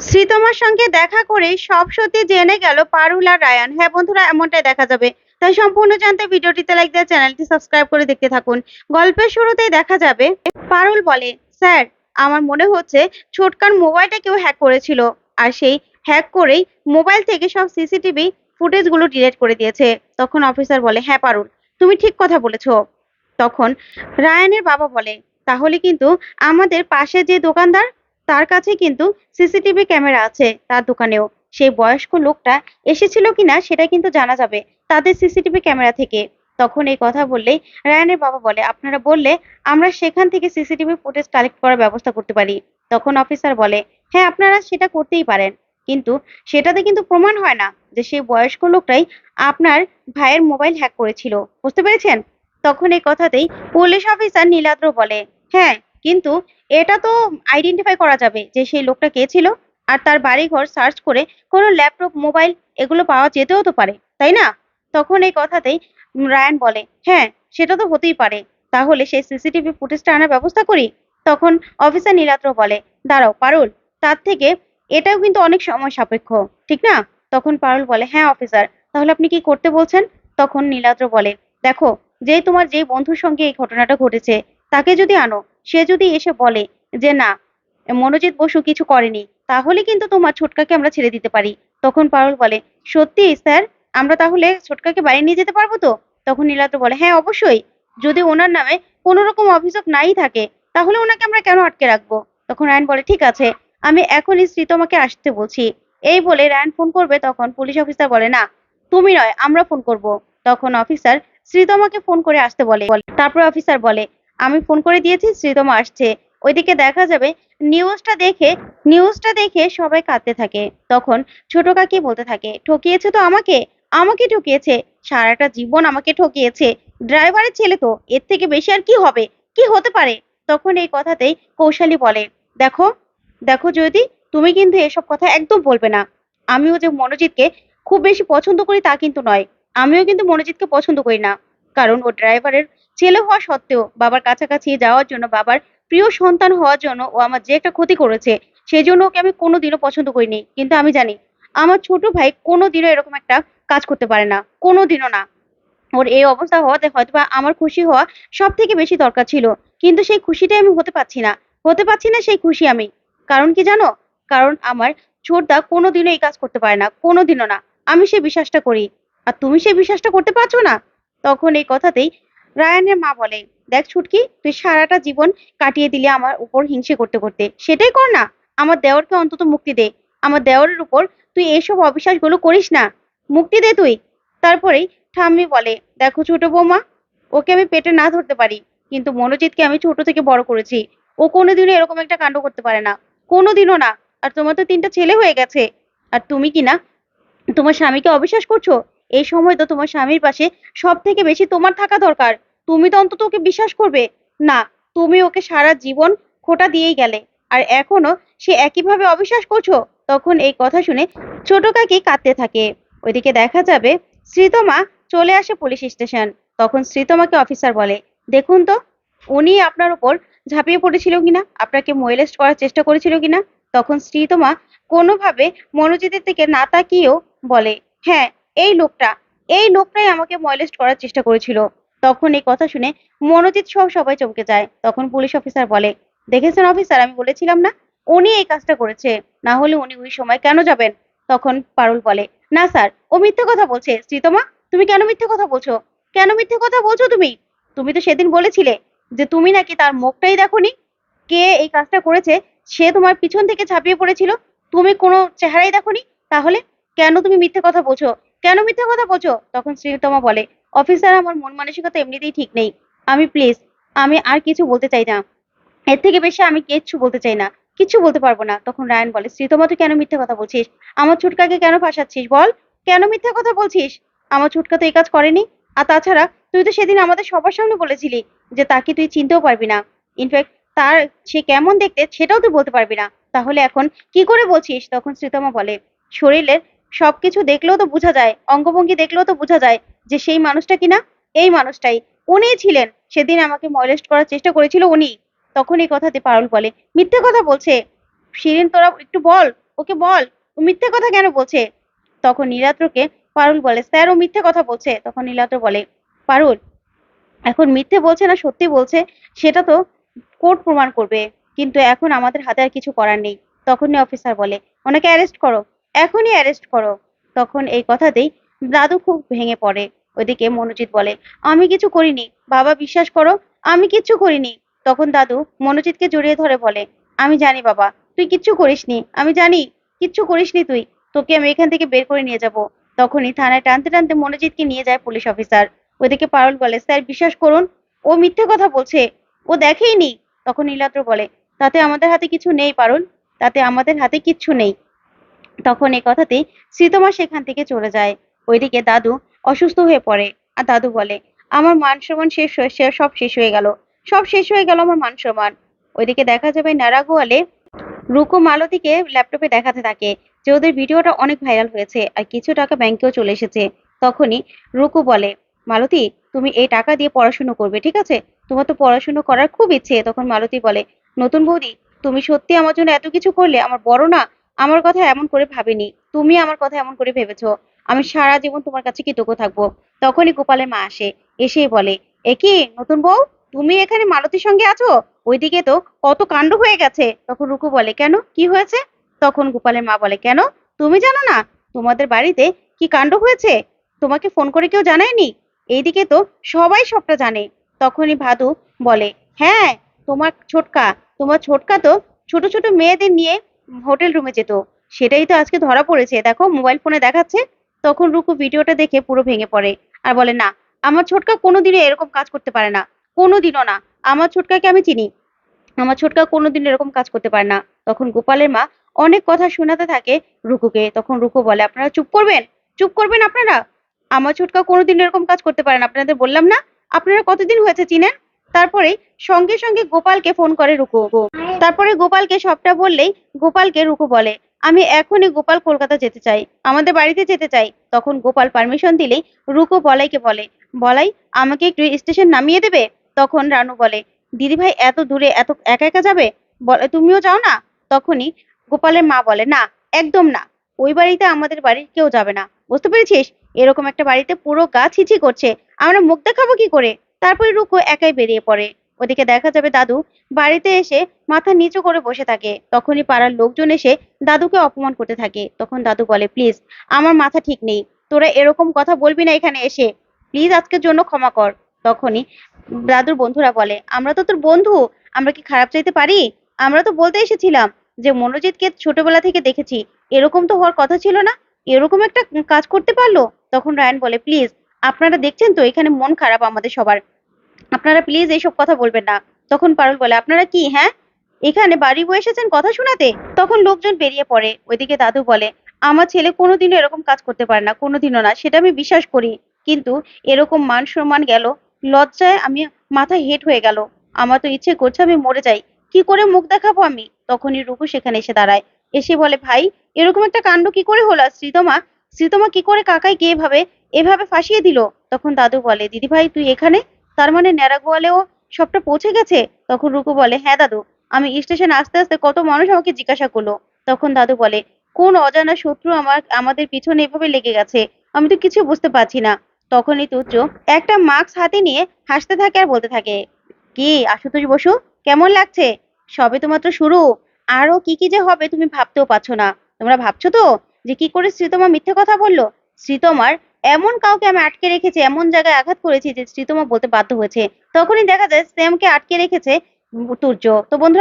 শ্রীতমার সঙ্গে দেখা করেই সব সত্যি জেনে গেল পারুল আর রায়ান। হ্যাঁ বন্ধুরা, এমনটাই দেখা যাবে। তাই সম্পূর্ণ জানতে ভিডিওটিতে লাইক দিয়ে চ্যানেলটি সাবস্ক্রাইব করে দেখতে থাকুন। গল্পের শুরুতেই দেখা যাবে, পারুল বলে, স্যার, আমার মনে হচ্ছে ছোটকার মোবাইলটা কেউ হ্যাক করেছিল। আর সেই হ্যাক করেই মোবাইল থেকে সব সিসিটিভি ফুটেজগুলো ডিলিট করে দিয়েছে। তখন অফিসার বলে হ্যাঁ পারুল, তুমি ঠিক কথা বলেছ। তখন রায়ানের বাবা বলে, তাহলে কিন্তু আমাদের পাশে যে দোকানদার তার কাছে কিন্তু সিসিটিভি ক্যামেরা আছে তার দোকানেও। সেই বয়স্ক লোকটা এসেছিল কিনা সেটা কিন্তু জানা যাবে তাদের সিসিটিভি ক্যামেরা থেকে। তখন এই কথা বললেই রায়ানের বাবা বলে, আপনারা বললে আমরা সেখান থেকে সিসিটিভি ফুটেজ কালেক্ট করার ব্যবস্থা করতে পারি। তখন অফিসার বলে হ্যাঁ আপনারা সেটা করতেই পারেন। কিন্তু সেটাতে কিন্তু প্রমাণ হয় না যে সেই বয়স্ক লোকটাই আপনার ভাইয়ের মোবাইল হ্যাক করেছিল। বুঝতে পেরেছেন? তখন এই কথাতেই পুলিশ অফিসার নীলাদ্র বলে হ্যাঁ কিন্তু এটা তো আইডেন্টিফাই করা যাবে যে সেই লোকটা কে ছিল আর তার বাড়িঘর সার্চ করে কোনো ল্যাপটপ মোবাইল এগুলো পাওয়া যেতেও তো পারে, তাই না? তখন এই কথাতেই রায়ান বলে হ্যাঁ সেটা তো হতেই পারে। তাহলে সেই সিসিটিভি ফুটেজটা আনার ব্যবস্থা করি? তখন অফিসার নীলাদ্র বলে, দাঁড়াও, পারুল, তার থেকে এটাও কিন্তু অনেক সময় সাপেক্ষ, ঠিক না? তখন পারুল বলে হ্যাঁ অফিসার তাহলে আপনি কি করতে বলছেন? তখন নীলাদ্র বলে, দেখো, যে তোমার যে বন্ধুর সঙ্গে এই ঘটনাটা ঘটেছে, তাকে যদি আনো সে যদি এসে বলে যে, না, মনোজিৎ বসু কিছু করেনি, তাহলে কিন্তু তোমার ছোটকাকে আমরা ছেড়ে দিতে পারি। তখন পারুল বলে, সত্যি, স্যার, আমরা তাহলে ছোটকাকে বাড়ি নিয়ে যেতে পারব তো? তখন নীলাদ্র বলে হ্যাঁ অবশ্যই। যদি ওনার নামে কোনো রকম অভিযোগ নাই থাকে, তাহলে ওনাকে আমরা কেন আটকে রাখব? তখন রায়ন বলে, ঠিক আছে, আমি এখনই শ্রীতমাকে আসতে বলছি। এই বলে রায়ন ফোন করবে, তখন পুলিশ অফিসার বলে, না, তুমি নয়, আমরা ফোন করব। তখন অফিসার শ্রীতমাকে ফোন করে আসতে বলে। তারপর অফিসার বলে আমি ফোন করে দিয়েছি, শ্রীতমা আসছে। ওইদিকে দেখা যাবে নিউজটা দেখে নিউজটা দেখে সবাই কাঁদতে থাকে। তখন ছোট কাকি বলতে থাকে, ঠকিয়েছে তো আমাকে? আমাকে ঠকিয়েছে? সারাটা জীবন আমাকে ঠকিয়েছে? ড্রাইভারের ছেলে তো, এর থেকে বেশি আর কি হবে? কি হতে পারে? তখন এই কথাতেই কৌশালী বলে, দেখো দেখো যদি তুমি কিন্তু এসব কথা একদম বলবে না। আমিও যে মনোজিৎকে খুব বেশি পছন্দ করি তা কিন্তু নয়। আমিও কিন্তু মনোজিৎকে পছন্দ করি না। কারণ ও ড্রাইভারের ছেলে হওয়া সত্ত্বেও বাবার কাছাকাছি যাওয়ার জন্য, বাবার প্রিয় সন্তান হওয়ার জন্য ও আমার যে একটা ক্ষতি করেছে সেই জন্য ওকে আমি কোনোদিনও পছন্দ করিনি। কিন্তু আমি জানি, আমার ছোট ভাই কোনোদিনও এরকম একটা কাজ করতে পারে না, কোনোদিনও না। ওর এই অবস্থা হওয়াতে হয়তো আমার খুশি হওয়া সব থেকে বেশি দরকার ছিল। কিন্তু সেই খুশিটাই আমি হতে পারছি না। হতে পারছি না সেই খুশি আমি। কারণ কি জানো? কারণ আমার ছোটদা কোনোদিনও এই কাজ করতে পারে না, কোনোদিনও না। আমি সেই বিশ্বাসটা করি। আর তুমি সেই বিশ্বাসটা করতে পারছ না? তখন এই কথাতেই রায়ানের মা বলে, দেখ ছুটকি, তুই সারাটা জীবন কাটিয়ে দিলি আমার উপর হিংসে করতে করতে। সেটাই কর না, আমার দেওরকে অন্তত মুক্তি দে। আমার দেওরের উপর তুই এইসব অবিশ্বাসগুলো করিস না। মুক্তি দে তুই। তারপরেই ঠাম্মি বলে, দেখো ছোট বৌমা, ওকে আমি পেটে না ধরতে পারি, কিন্তু মনোজিৎকে আমি ছোট থেকে বড় করেছি। ও কোনোদিনও এরকম একটা কাণ্ড করতে পারে না, কোনোদিনও না। আর তোমার তো তিনটা ছেলে হয়ে গেছে। আর তুমি কি না, তোমার স্বামীকে অবিশ্বাস করছ? এই সময় তো তোমার স্বামীর পাশে সব থেকে বেশি তোমার থাকা দরকার। তুমি তো অন্তত ওকে বিশ্বাস করবে। না, তুমি ওকে সারা জীবন খোটা দিয়েই গেলে। আর এখনও সে একইভাবে অবিশ্বাস করছ? তখন এই কথা শুনে ছোট কাকি কাঁদতে থাকে। ওইদিকে দেখা যাবে শ্রীতমা চলে আসে পুলিশ স্টেশন। তখন শ্রীতমাকে অফিসার বলে, দেখুন তো, উনি আপনার উপর ঝাঁপিয়ে পড়েছিল কিনা? আপনাকে মোয়েলেস্ট করার চেষ্টা করেছিল কিনা? তখন শ্রীতমা কোনোভাবে মনোজিতের দিকে না তাকিয়েও বলে হ্যাঁ এই লোকটা, এই লোকটাই আমাকে ময়েলেস্ট করার চেষ্টা করেছিল। তখন এই কথা শুনে মনোজিৎ সহ সবাই চমকে যায়। তখন পুলিশ অফিসার বলে, দেখেছেন অফিসার আমি বলেছিলাম না। উনি এই কাজটা করেছে। না হলে উনি ওই সময় কেন যাবেন? তখন পারুল বলে, না স্যার, ও মিথ্যে কথা বলছে। শ্রীতমা, তুমি কেন মিথ্যে কথা বলছো? কেন মিথ্যে কথা বলছো তুমি? তুমি তো সেদিন বলেছিলে যে তুমি নাকি তার মুখটাই দেখোনি। কে এই কাজটা করেছে? সে তোমার পিছন থেকে ঝাঁপিয়ে পড়েছিল। তুমি কোনো চেহারাই দেখোনি? তাহলে কেন তুমি মিথ্যে কথা বলছো? কেন মিথ্যে কথা বলছো? তখন শ্রীতমা বলে অফিসার আমার মন মানসিকতা এমনিতেই ঠিক নেই। আমি প্লিজ আমি আর কিছু বলতে চাই না। এর থেকে বেশি আমি কিচ্ছু বলতে চাই না। কিচ্ছু বলতে পারব না। তখন রায়ন বলে শ্রীতমা তুই কেন মিথ্যে কথা বলছিস? আমার ছুটকাকে কেন ফাঁসাচ্ছিস বল? কেন মিথ্যে কথা বলছিস? আমার ছুটকা তো এই কাজ করেনি। আর তাছাড়া, তুই তো সেদিন আমাদের সবার সামনে বলেছিলি যে তাকে তুই চিনতেও পারবি না। ইনফ্যাক্ট তার সে কেমন দেখতে সেটাও তুই বলতে পারবি না। তাহলে এখন কি করে বলছিস? তখন শ্রীতমা বলে, শরীরের সবকিছু দেখলেও তো বোঝা যায়, অঙ্গভঙ্গি দেখলেও তো বোঝা যায় যে সেই মানুষটা কিনা? এই মানুষটাই। উনিই ছিলেন, সেদিন আমাকে মলেস্ট করার চেষ্টা করেছিল উনি। তখন এই কথাতে পারুল বলে, মিথ্যে কথা বলছে। শিরিন, তোরা একটু বল, ওকে বল, ও মিথ্যে কথা কেন বলছে? তখন নীলাত্রকে পারুল বলে, স্যার, ও মিথ্যে কথা বলছে। তখন নীলাত্র বলে, পারুল, এখন মিথ্যে বলছে না, সত্যি বলছে, সেটা তো কোর্ট প্রমাণ করবে। কিন্তু এখন আমাদের হাতে আর কিছু করার নেই। তখনই অফিসার বলে, ওনাকে অ্যারেস্ট করো। এখনই অ্যারেস্ট করো। তখন এই কথাতেই দাদু খুব ভেঙে পড়ে। ওদিকে মনোজিৎ বলে, আমি কিছু করিনি। বাবা বিশ্বাস করো, আমি কিচ্ছু করিনি। তখন দাদু মনোজিৎকে জড়িয়ে ধরে বলে, আমি জানি বাবা, তুই কিচ্ছু করিসনি। আমি জানি, কিচ্ছু করিসনি তুই। তোকে আমি এখান থেকে বের করে নিয়ে যাব। তখনই থানায় টানতে টানতে মনোজিৎকে নিয়ে যায় পুলিশ অফিসার। ওদিকে পারুল বলে, স্যার, বিশ্বাস করুন, ও মিথ্যে কথা বলছে। ও দেখেইনি তখন নীলাদ্র বলে, তাতে আমাদের হাতে কিছু নেই পারুল। তাতে আমাদের হাতে কিচ্ছু নেই। তখন এই কথাতেই শ্রীতমা সেখান থেকে চলে যায়। ওইদিকে দাদু অসুস্থ হয়ে পড়ে। আর দাদু বলে, আমার মান সম্মান শেষ হয়ে সব শেষ হয়ে গেল। সব শেষ হয়ে গেল আমার মান সম্মান। ওইদিকে দেখা যাবে নারাগোয়ালে রুকু মালতীকে ল্যাপটপে দেখাতে থাকে, যে ওদের ভিডিওটা অনেক ভাইরাল হয়েছে আর কিছু টাকা ব্যাংকেও চলে এসেছে। তখনই রুকু বলে, মালতী, তুমি এই টাকা দিয়ে পড়াশুনো করবে, ঠিক আছে? তোমার তো পড়াশুনো করার খুব ইচ্ছে। তখন মালতী বলে, নতুন বৌদি, তুমি সত্যি আমার জন্য এত কিছু করলে? আমার বড় না আমার কথা এমন করে ভাবিনি। তুমি আমার কথা এমন করে ভেবেছো। আমি সারা জীবন তোমার কাছে কৃতজ্ঞ থাকব। তখনই গোপালের মা আসে, এসেই বলে, এ কি, নতুন বউ? তুমি এখানে মালতীর সঙ্গে আছো? ওইদিকে তো কত কাণ্ড হয়ে গেছে। তখন রুকু বলে, কেন? কি হয়েছে? তখন গোপালের মা বলে, কেন? তুমি জানো না? তোমাদের বাড়িতে কি কাণ্ড হয়েছে? তোমাকে ফোন করে কেউ জানায়নি? এইদিকে তো সবাই সবটা জানে। তখনই ভাদু বলে হ্যাঁ তোমার ছোটকা তোমার ছোটকা তো ছোট ছোট মেয়েদের নিয়ে হোটেল রুমে যেত। সেটাই তো আজকে ধরা পড়েছে। দেখো, মোবাইল ফোনে দেখাচ্ছে, তখন রুকু ভিডিওটা দেখে পুরো ভেঙে পড়ে আর বলে, না, আমার ছোটকা কোনোদিনও এরকম কাজ করতে পারে না। কোনোদিনও না। আমার ছোটকাকে আমি চিনি। আমার ছোটকা কোনোদিন এরকম কাজ করতে পারে না। তখন গোপালের মা অনেক কথা শোনাতে থাকে রুকুকে। তখন রুকু বলে, আপনারা চুপ করবেন? চুপ করবেন আপনারা? আমার ছোটকা কোনোদিন এরকম কাজ করতে পারে না। আপনাদের বললাম না? আপনারা কতদিন হয়েছে চিনেন? তারপরে সঙ্গে সঙ্গে গোপালকে ফোন করে রুকু। তারপরে গোপালকে সবটা বললেই গোপালকে রুকু বলে, আমি এখনই গোপাল কলকাতা যেতে চাই, আমাদের বাড়িতে যেতে চাই। তখন গোপাল পারমিশন দিলেই রুকু বলাইকে বলে, বলাই, আমাকে একটু স্টেশন নামিয়ে দেবে? তখন রানু বলে, দিদি ভাই, এত দূরে এত, একা একা যাবে? বলে, তুমিও যাও না? তখনই গোপালের মা বলে, না, একদম না। ওই বাড়িতে আমাদের বাড়ির কেউ যাবে না। বুঝতে পেরেছিস? এরকম একটা বাড়িতে পুরো গা ছিছি করছে। আমরা মুখ দেখাবো কি করে? তারপরে রুকু একাই বেরিয়ে পড়ে। ওদিকে দেখা যাবে দাদু বাড়িতে এসে মাথা নিচু করে বসে থাকে। তখনই পাড়ার লোকজন এসে দাদুকে অপমান করতে থাকে। তখন দাদু বলে, প্লিজ, আমার মাথা ঠিক নেই। তোরা এরকম কথা বলবি না এখানে এসে। প্লিজ আজকের জন্য ক্ষমা কর। তখনই দাদুর বন্ধুরা বলে, আমরা তো তোর বন্ধু। আমরা কি খারাপ চাইতে পারি? আমরা তো বলতে এসেছিলাম যে মনোজিৎকে ছোটবেলা থেকে দেখেছি। এরকম তো হওয়ার কথা ছিল না। এরকম একটা কাজ করতে পারল? তখন রায়ন বলে, প্লিজ আপনারা দেখছেন তো, এখানে মন খারাপ আমাদের সবার। আপনারা প্লিজ এইসব কথা বলবেন না। তখন পারুল বলে, আপনারা কি হ্যাঁ? এখানে বাড়ি বয়ে এসেছেন কথা শোনাতে? তখন লোকজন বেরিয়ে পড়ে। ওইদিকে দাদু বলে, আমার ছেলে কোনোদিনও এরকম কাজ করতে পারে না, কোনোদিনও না। সেটা আমি বিশ্বাস করি। কিন্তু এরকম মান সম্মান গেল, লজ্জায় আমি মাথা হেট হয়ে গেল। আমার তো ইচ্ছে করছে আমি মরে যাই। কি করে মুখ দেখাবো আমি? তখনই রুকু সেখানে এসে দাঁড়ায়। এসে বলে, ভাই, এরকম একটা কাণ্ড কি করে হলো? শ্রীতমা শ্রীতমা কি করে কাকাইকে এভাবে এভাবে ফাঁসিয়ে দিল। তখন দাদু বলে দিদি ভাই তুই এখানে? তার মানে ন্যাড়াগোয়ালেও সবটা পৌঁছে গেছে? তখন রুকু বলে হ্যাঁ দাদু, আমি স্টেশন আসতে আসতে কত মানুষ আমাকে জিজ্ঞাসা করল। তখন দাদু বলে, কোন অজানা শত্রু আমার, আমাদের পিছনে এভাবে লেগে গেছে? আমি তো কিছু বুঝতে পারছি না। তখনই তুচ্ছ একটা মাস্ক হাতে নিয়ে হাসতে থাকে আর বলতে থাকে, কি? আশুতোষ বসু? কেমন লাগছে? সবে তো মাত্র শুরু। আরও কি কি যে হবে তুমি ভাবতেও পারছ না। তোমরা ভাবছ তো যে কি করে শ্রীতমা মিথ্যে কথা বলল? শ্রীতমার এমন কাউকে আমি আটকে রেখেছি, এমন জায়গায় আঘাত করেছি যে শ্রীতমা বলতে বাধ্য হয়েছে। তখনই দেখা যায় স্যামকে আটকে রেখেছে তুর্য তো বন্ধুরা